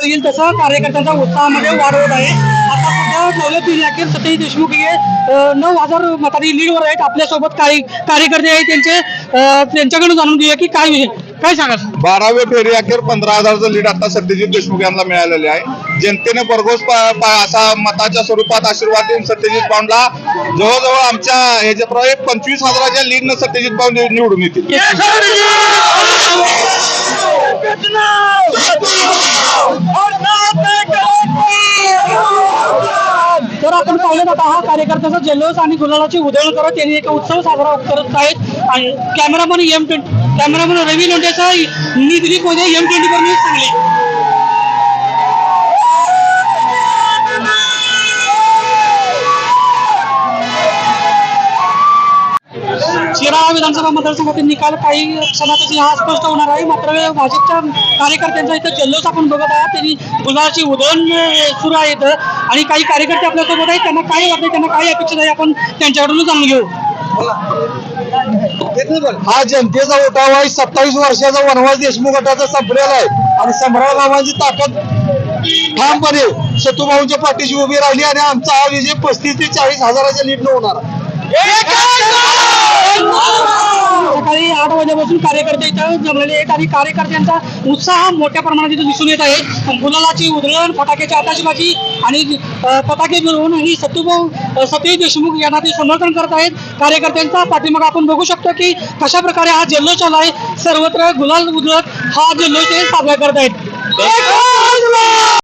येईल तसं कार्यकर्त्यांच्या उत्साहामध्ये वाढ होत आहे आता सध्या दौलत इलाकेत सत्यजित देशमुख हे नऊ हजार मतांनी लीडवर आहेत आपल्यासोबत काही कार्यकर्ते आहेत त्यांचे त्यांच्याकडून जाणून घेऊया की काय विषय काय सांगाल बारावे फेरी अखेर पंधरा हजारचं लीड आता सत्यजित देशमुख यांना मिळालेले आहे जनतेने भरघोस असा मताच्या स्वरूपात आशीर्वाद देऊन सत्यजित पाऊंडला जवळजवळ आमच्या ह्याच्याप्रमाणे पंचवीस हजाराच्या लीडनं सत्यजित पाऊंड निवडून येतील तर आपण पाहिलं आता हा कार्यकर्त्याचा जल्लोष आणि गुलालाची उधळण करत त्यांनी एक उत्सव साजरा करत आहेत. आणि cameraman M twenty cameraman Ravi लोंढेचा निधी मध्ये एम ट्वेंटी वर न्यूज सांगली? शिराळा विधानसभा मतदारसंघातील निकाल काही क्षणातच हा स्पष्ट होणार आहे. मात्र भाजपच्या कार्यकर्त्यांचा इथं जल्लोष आपण बघत आहात. त्यांनी गुलाची उधळण सुरू आहे इथं. आणि काही कार्यकर्ते आपल्यासोबत आहेत. त्यांना काय वाटतं त्यांना काय अपेक्षित आहे? आपण त्यांच्याकडून जाणून घेऊ. हा जनतेचा उठाव आहे. सत्तावीस वर्षाचा वनवास देशमुख गटाचा संपलेला आहे. आणि सम्राट बाबांची ताकद ठामपणे सतुभाऊंच्या पाठीशी उभी राहिली आणि आमचा हा विजय पस्तीस ते चाळीस हजाराच्या लीडनं होणार सकाळी आठ वाजेपासून कार्यकर्ते इथं जमलेले आहेत आणि कार्यकर्त्यांचा उत्साह मोठ्या प्रमाणात इथं दिसून येत आहे. गुलालाची उधळण फटाक्याची आताशबाजी आणि फटाके पताके मिळवून आणि सत्यभाऊ सतीश देशमुख यांना ते समर्थन करत आहेत. कार्यकर्त्यांचा पाठिंबा आपण बघू शकतो की कशा प्रकारे हा जल्लोष आला आहे. सर्वत्र गुलाल उधळत हा जल्लोष ते साजरा करत आहेत.